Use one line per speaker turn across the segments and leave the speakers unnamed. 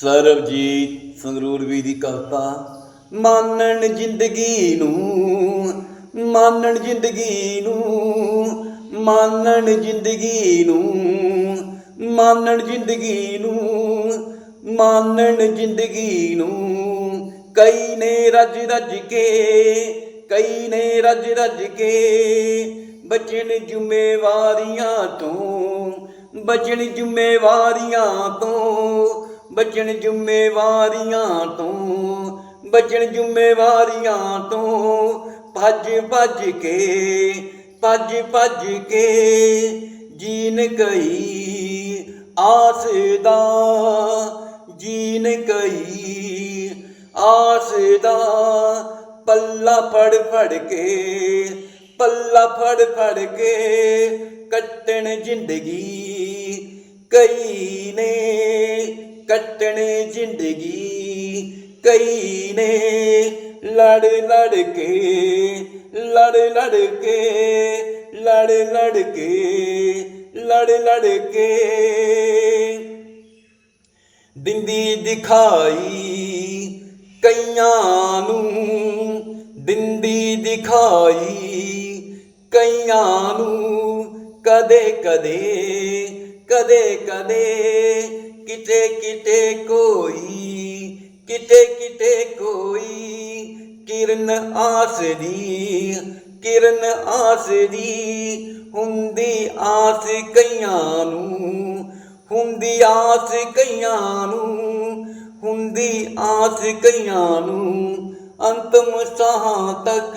ਸਰਬਜੀਤ ਸੰਗਰੂਰ ਵੀ ਦੀ ਕਵਿਤਾ, ਮਾਨਣ ਜ਼ਿੰਦਗੀ ਨੂੰ, ਮਾਨਣ ਜ਼ਿੰਦਗੀ ਨੂੰ, ਮਾਨਣ ਜ਼ਿੰਦਗੀ ਨੂੰ, ਮਾਨਣ ਜ਼ਿੰਦਗੀ ਨੂੰ, ਮਾਨਣ ਜ਼ਿੰਦਗੀ ਨੂੰ। ਕਈ ਨੇ ਰੱਜ ਰੱਜ ਕੇ, ਕਈ ਨੇ ਰੱਜ ਰੱਜ ਕੇ ਬਚਣ ਜ਼ਿੰਮੇਵਾਰੀਆਂ ਤੋਂ ਬਚਣ ਜ਼ਿੰਮੇਵਾਰੀਆਂ ਤੋਂ ਬਚਣ ਜ਼ਿੰਮੇਵਾਰੀਆਂ ਤੋਂ ਬਚਣ ਜ਼ਿੰਮੇਵਾਰੀਆਂ ਤੋਂ ਭੱਜ ਭੱਜ ਕੇ, ਭੱਜ ਭੱਜ ਕੇ ਜੀਨ ਗਈ ਆਸ ਦਾ, ਜੀਨ ਗਈ ਆਸ ਦਾ, ਪੱਲਾ ਫੜ ਫੜ ਕੇ, ਪੱਲਾ ਫੜ ਫੜ ਕੇ ਕੱਟਣ ਜ਼ਿੰਦਗੀ ਕਈ ਨੇ ਕੱਟਣ ਜ਼ਿੰਦਗੀ, ਕਈ ਨੇ ਲੜ ਲੜ ਕੇ, ਲੜ ਲੜ ਕੇ, ਲੜ ਲੜ ਕੇ, ਲੜ ਲੜ ਕੇ। ਦਿੰਦੀ ਦਿਖਾਈ ਕਈਆਂ ਨੂੰ, ਦਿੰਦੀ ਦਿਖਾਈ ਕਈਆਂ ਨੂੰ ਕਦੇ ਕਦੇ ਕਦੇ ਕਦੇ ਕਿਤੇ ਕਿਤੇ ਕੋਈ, ਕਿਤੇ ਕਿਤੇ ਕੋਈ ਕਿਰਨ ਆਸ ਕਿਰਨ ਆਸ ਹੁੰਦੀ ਆਸ ਕਈਆਂ ਨੂੰ, ਹੁੰਦੀ ਆਸ ਕਈਆਂ ਨੂੰ, ਹੁੰਦੀ ਆਸ ਕਈਆਂ ਨੂੰ ਅੰਤਮ ਸਾਹ ਤੱਕ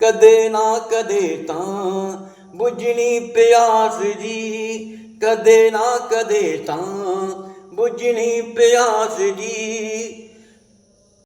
ਕਦੇ ਨਾ ਕਦੇ ਤਾਂ ਬੁਝਣੀ ਪਿਆਸ ਜੀ ਕਦੇ ਨਾ ਕਦੇ ਤਾਂ ਬੁਝਣੀ ਪਿਆਸ ਜੀ।